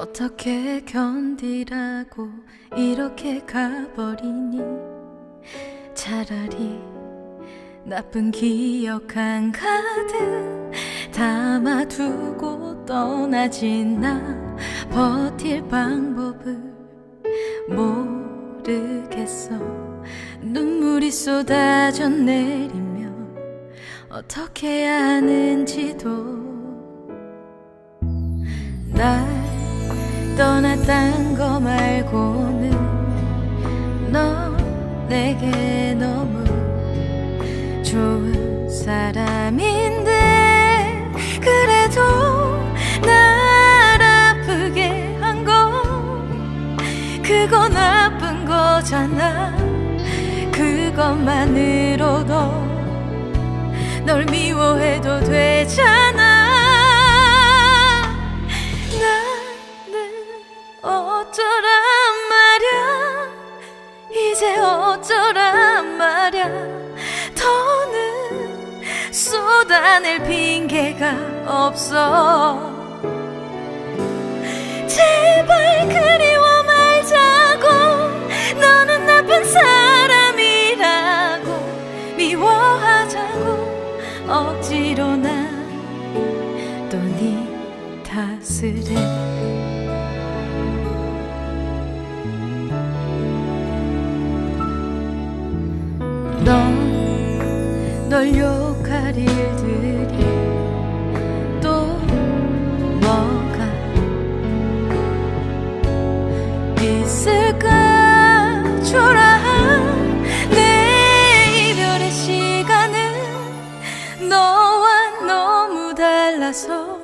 어떻게 견디라고 이렇게 가버리니? 차라리 나쁜 기억 한 가득 담아두고 떠나진 나? 버틸 방법을 모르겠어. 눈물이 쏟아져 내리면 어떻게 하는지도. 날 떠났단 거 말고는 너 내게 너무 좋은 사람인데 그래도 날 아프게 한 건 그건 나쁜 거잖아. 그것만으로도 널 미워해도 되잖아 이제 어쩌란 말야. 더는 쏟아낼 핑계가 없어. 제발 그리워 말자고. 너는 나쁜 사람이라고 미워하자고. 억지로 난또네 탓을 해 넌널 욕할 일들이 또 뭐가 있을까 초라한 내 이별의 시간은 너와 너무 달라서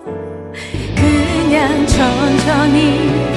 그냥 천천히.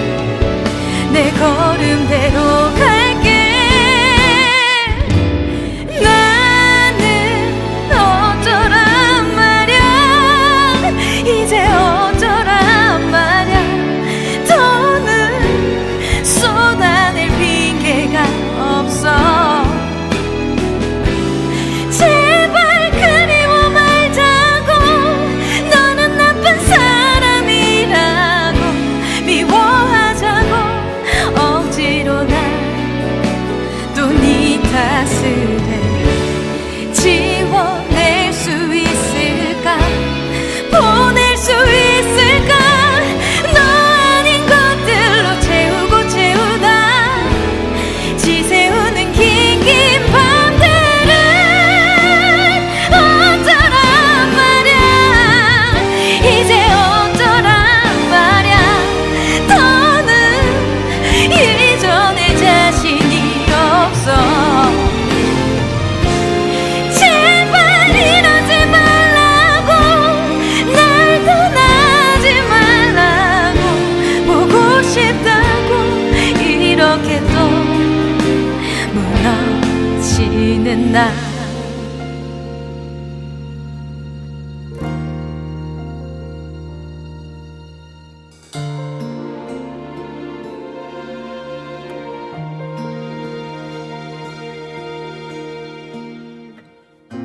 难。